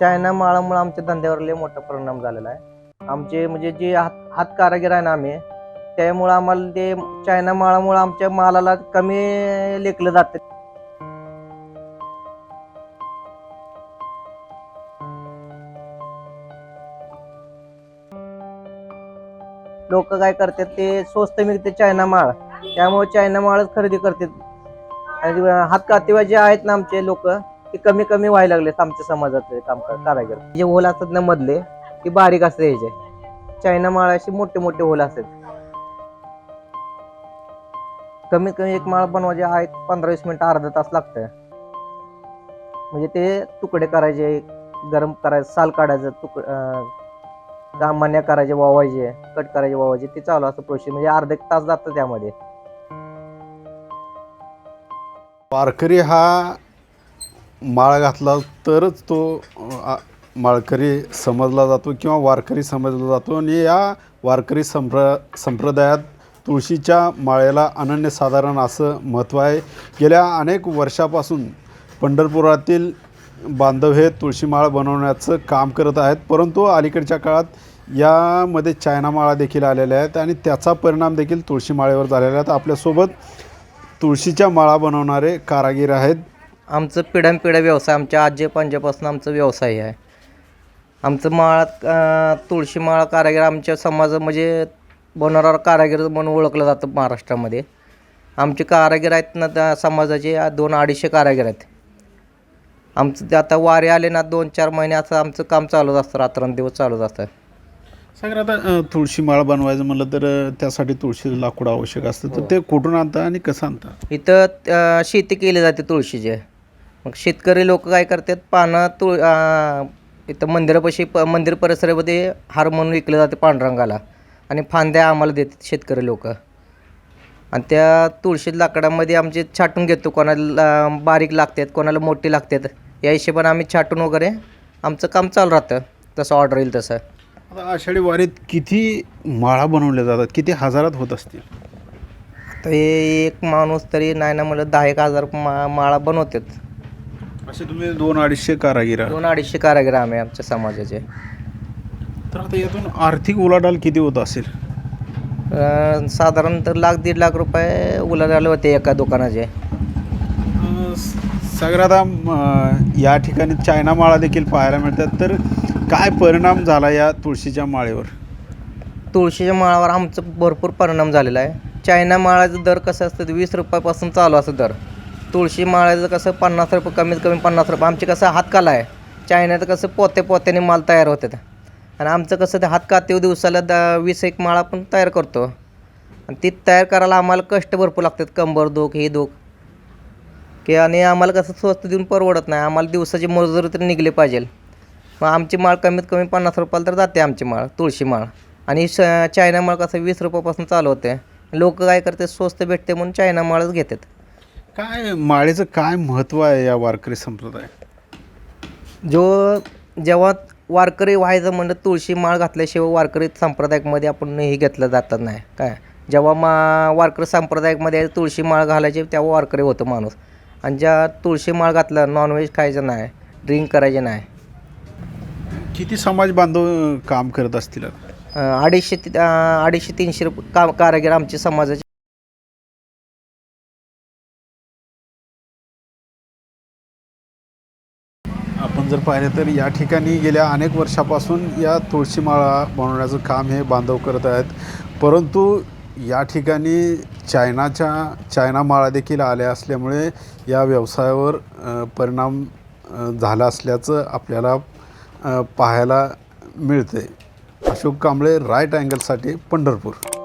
China माळामुळे आमच्या धंद्यावर लय मोठा परिणाम झालेला आहे. आमचे म्हणजे जे हात हात कारागीर आहे ना आम्ही त्यामुळे आम्हाला ते चायना माळामुळे आमच्या मालाला कमी लेखलं जातं. लोक काय करतात ते स्वस्त मिळते चायना माळ. त्यामुळे चायना माळच खरेदी करतात. आणि हात जे आहेत ना आमचे लोक ते कमी कमी व्हायला लागलेत आमच्या समाजातले काम कारागीर. जे होल असतात ना मधले ते बारीक असते याचे चायना माळाशी मोठे मोठे होल असतात. कमीत कमी एक माळ बनवायचे एक पंधरा वीस मिनिटं अर्धा तास लागतं म्हणजे ते तुकडे करायचे गरम करायचं साल काढायचं तुक मन्या करायचे वावायचे कट करायचे वावायचे ते चालू असतं प्रोसेस म्हणजे अर्धा एक तास जातं त्यामध्ये. वारकरी हा माळ घातला तरच तो माळकरी समजला जातो किंवा वारकरी समजला जातो. आणि या वारकरी संप्र संप्रदायात तुळशीच्या माळेला अनन्यसाधारण असं महत्त्व आहे. गेल्या अनेक वर्षापासून पंढरपुरातील बांधव हे तुळशी माळ बनवण्याचं काम करत आहेत. परंतु अलीकडच्या काळात यामध्ये चायना माळा देखील आलेल्या आहेत आणि त्याचा परिणाम देखील तुळशी माळेवर झालेला आहे. आपल्यासोबत तुळशीच्या माळा बनवणारे कारागीर आहेत. आमचं पिढ्यानपिढ्या व्यवसाय आमच्या आजी पंजापासून आमचा व्यवसाय आहे. आमचं माळ तुळशी माळ कारागीर आमच्या समाज म्हणजे बनवणारा कारागीर म्हणून ओळखलं जातं महाराष्ट्रामध्ये. आमचे कारागीर आहेत ना त्या समाजाचे दोन अडीचशे कारागीर आहेत. आमचं ते आता वारे आले ना दोन चार महिने असं आमचं काम चालूच असतं रात्रंदिवस चालूच असतं. सांगा आता तुळशी माळ बनवायचं म्हणलं तर त्यासाठी तुळशी लाकूड आवश्यक असतं. तर ते कुठून आणता आणि कसं आणता? इथं शेती केली जाते तुळशीचे. मग शेतकरी लोक काय करतात पानं तुळ इथं मंदिरापाशी प मंदिर परिसरामध्ये हार म्हणून विकलं जाते पांडुरंगाला. आणि फांद्या आम्हाला देतात शेतकरी लोक. आणि त्या तुळशी लाकडामध्ये आमचे छाटून घेतो कोणाला बारीक लागतात कोणाला मोठी लागतात. या हिशोबाने आम्ही छाटून वगैरे आमचं काम चालू राहतं. तसं ऑर्डर येईल तसं. आता आषाढी वारीत किती माळा बनवल्या जातात? किती हजारात होत असतील? तर हे एक माणूस तरी नाही ना म्हणलं दहा एक हजार मा माळा बनवतात. असे तुम्ही दोन अडीचशे कारागीर आहात. दोन अडीचशे कारागीर आम्ही आमच्या समाजाचे. तर आता यातून आर्थिक उलाढाल किती होत असेल? अं, साधारण तर लाख दीड लाख रुपये उलाढाले होते एका दुकानाचे. अ, आता म, या ठिकाणी चायना माळा देखील पाहायला मिळतात. तर काय परिणाम झाला या तुळशीच्या माळेवर? तुळशीच्या माळावर आमचं भरपूर परिणाम झालेला आहे. चायना माळाचं दर कसं असतं? वीस रुपयापासून चालू असतं दर. तुळशी माळाचं कसं पन्नास रुपये कमीत कमी पन्नास रुपये. आमची कसं हातकाला आहे. चायनाचं कसं पोते पोत्याने माल तयार होतात आणि आमचं कसं ते हातकाते दिवसाला द वीस एक माळा आपण तयार करतो. आणि ती तयार करायला आम्हाला कष्ट भरपूर लागतात. कंबर दुख हे दुख. की आणि आम्हाला कसं स्वस्त देऊन परवडत नाही. आम्हाला दिवसाची मजुरी तरी निघले पाहिजे. मग आमची माळ कमीत कमी पन्नास रुपयाला तर जाते आमची माळ तुळशी माळ. आणि श चायना माळ कसं वीस रुपयापासून चालू होते. लोक काय करते स्वस्त भेटते म्हणून चायना माळच घेतात. काय माळेचं काय महत्त्व आहे या वारकरी संप्रदायात? जो जेव्हा वारकरी व्हायचं म्हणलं तुळशी माळ घातल्याशिवाय वारकरी संप्रदायामध्ये आपण हे घेतलं जातात नाही. काय? जेव्हा मा वारकरी संप्रदायामध्ये तुळशी माळ घालायची तेव्हा वारकरी होतं माणूस. आणि ज्या तुळशी माळ घातलं नॉनव्हेज खायचं नाही ड्रिंक करायचे नाही. किती समाज बांधव काम करत असतील आता? अं, अडीचशे ते अं, अडीचशे तीनशे रुपये का कारागीर आमचे समाजाचे आपण जर पाहिलं तर या ठिकाणी गेल्या अनेक वर्षापासून या तुळशी माळा बनवण्याचं काम हे बांधव करत आहेत. परंतु या ठिकाणी चायनाच्या चायना माळा देखील आल्या असल्यामुळे या व्यवसायावर परिणाम झाला असल्याचं आपल्याला पाहायला मिळते अशोक कांबळे राईट अँगलसाठी पंढरपूर.